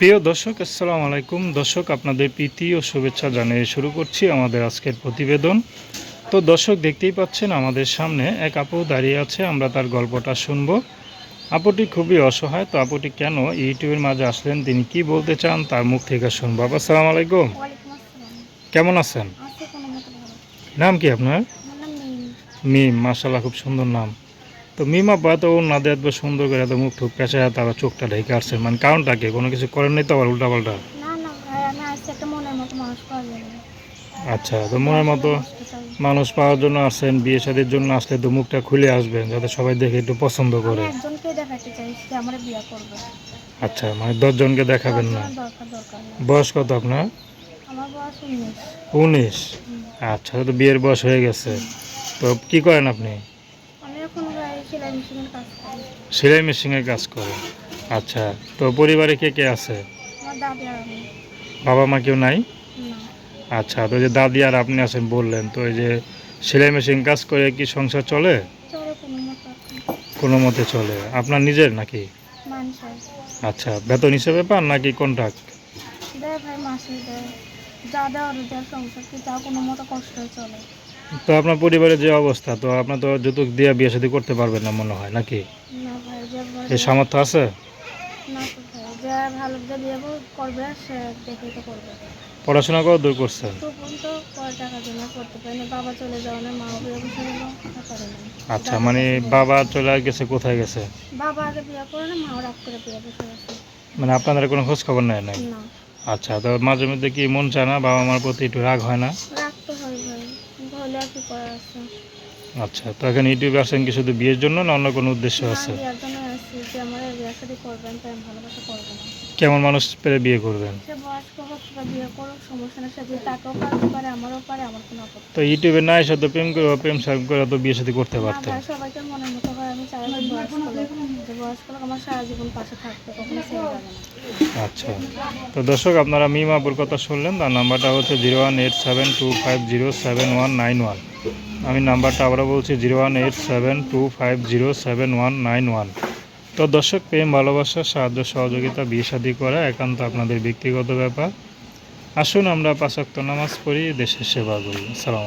প্রিয় দর্শক আসসালামু আলাইকুম। দর্শক আপনাদের প্রীতি ও শুভেচ্ছা জানিয়ে শুরু করছি আমাদের আজকের প্রতিবেদন। তো দর্শক দেখতেই পাচ্ছেন আমাদের সামনে এক আপু দাঁড়িয়ে আছে আমরা তার গল্পটা শুনব। আপুটি খুবই অসহায় তো আপুটি কেন ইউটিউবের মাঝে আসলেন তিনি কি বলতে চান তার মুখ থেকে শুনব। আপা আসসালামু আলাইকুম। কেমন আছেন? নাম কি আপনার? মিম। মিম মাসাল্লাহ খুব সুন্দর নাম। তো মিম আপা তো ওর নাদে এত সুন্দর করে এত মুখ ঠুক পেঁচা তারা চোখটা ঢেকে আসছে। মানে কারণটা কি? কোনো কিছু করেন নাই তো আবার উল্টাপাল্টা? না না আচ্ছা তো মনের মতো মানুষ পাওয়ার জন্য আসছেন বিয়ে শাদির জন্য আসলে তো মুখটা খুলে আসবেন যাতে সবাই দেখে একটু পছন্দ করে। আচ্ছা মানে দশজনকে দেখাবেন না? বয়স কত আপনার? উনিশ। আচ্ছা তো বিয়ের বয়স হয়ে গেছে। তো কি করেন আপনি? সেলাই মেশিনের কাজ করি। আচ্ছা তো পরিবারে কে কে আছে? বাবা মা কেউ নাই? আচ্ছা তো যে দাদি আর আপনি আছেন বললেন তো এই যে সেলাই মেশিন কাজ করে কি সংসার চলে? কোনো মতো। চলে। আপনার নিজের নাকি? আচ্ছা বেতন হিসেবে পান নাকি কন্ট্রাক্ট যা দেওয়ার সংসার। কি কোনো মতো কষ্ট চলে। তো আপনার পরিবারের যে অবস্থা তো আপনার তো যৌতুক দিয়ে বিয়ে শাদী করতে পারবেন না মনে হয় নাকি? এই সামর্থ্য আছে? পড়াশোনা করে দূর করছেন আচ্ছা মানে বাবা চলে গেছে কোথায় গেছে? মানে আপনাদের কোনো খোঁজ খবর নেয় নাই? না। আচ্ছা তো মাঝে মধ্যে কি মন চায় না বাবা মার প্রতি একটু রাগ হয় না? কিন্তু হলে আর কি করার আছে। আচ্ছা তো এখন ইউটিউবে আসেন কি শুধু বিয়ের জন্য না অন্য কোনো উদ্দেশ্য আছে? বিয়ের জন্য আসছি যে আমার বিয়ে করবেন তাই আমি ভালোবাসা করবেন কেমন মানুষ পেলে বিয়ে করবেন? সে বয়স্ক হোক বা বিয়ে করুক সমস্যা না সে যদি তাকেও পারতে পারে আমারও পারে আমার কোনো আপত্তি তো ইউটিউবে না এসে তো প্রেম করে প্রেম সাহেব করে তো বিয়ে শাদী করতে পারতেন। সবাইকে মনের মতো হয় আমি চাই না বয়স্ক লোক যে আচ্ছা। তো দর্শক, আপনারা মিমাপুর কথা শুনলেন, তার নাম্বারটা হচ্ছে zero one eight seven two five zero seven one nine one. আমি নাম্বারটা আবারও বলছি, zero one eight seven two five zero seven one nine one. তো দর্শক, প্রেম, ভালোবাসা, সাহায্য, সহযোগিতা, বিয়ে শাদী করা একান্ত আপনাদের ব্যক্তিগত ব্যাপার। আসুন আমরা পাঁচাক্ত নামাজ পড়ি, দেশের সেবা করি। সালাম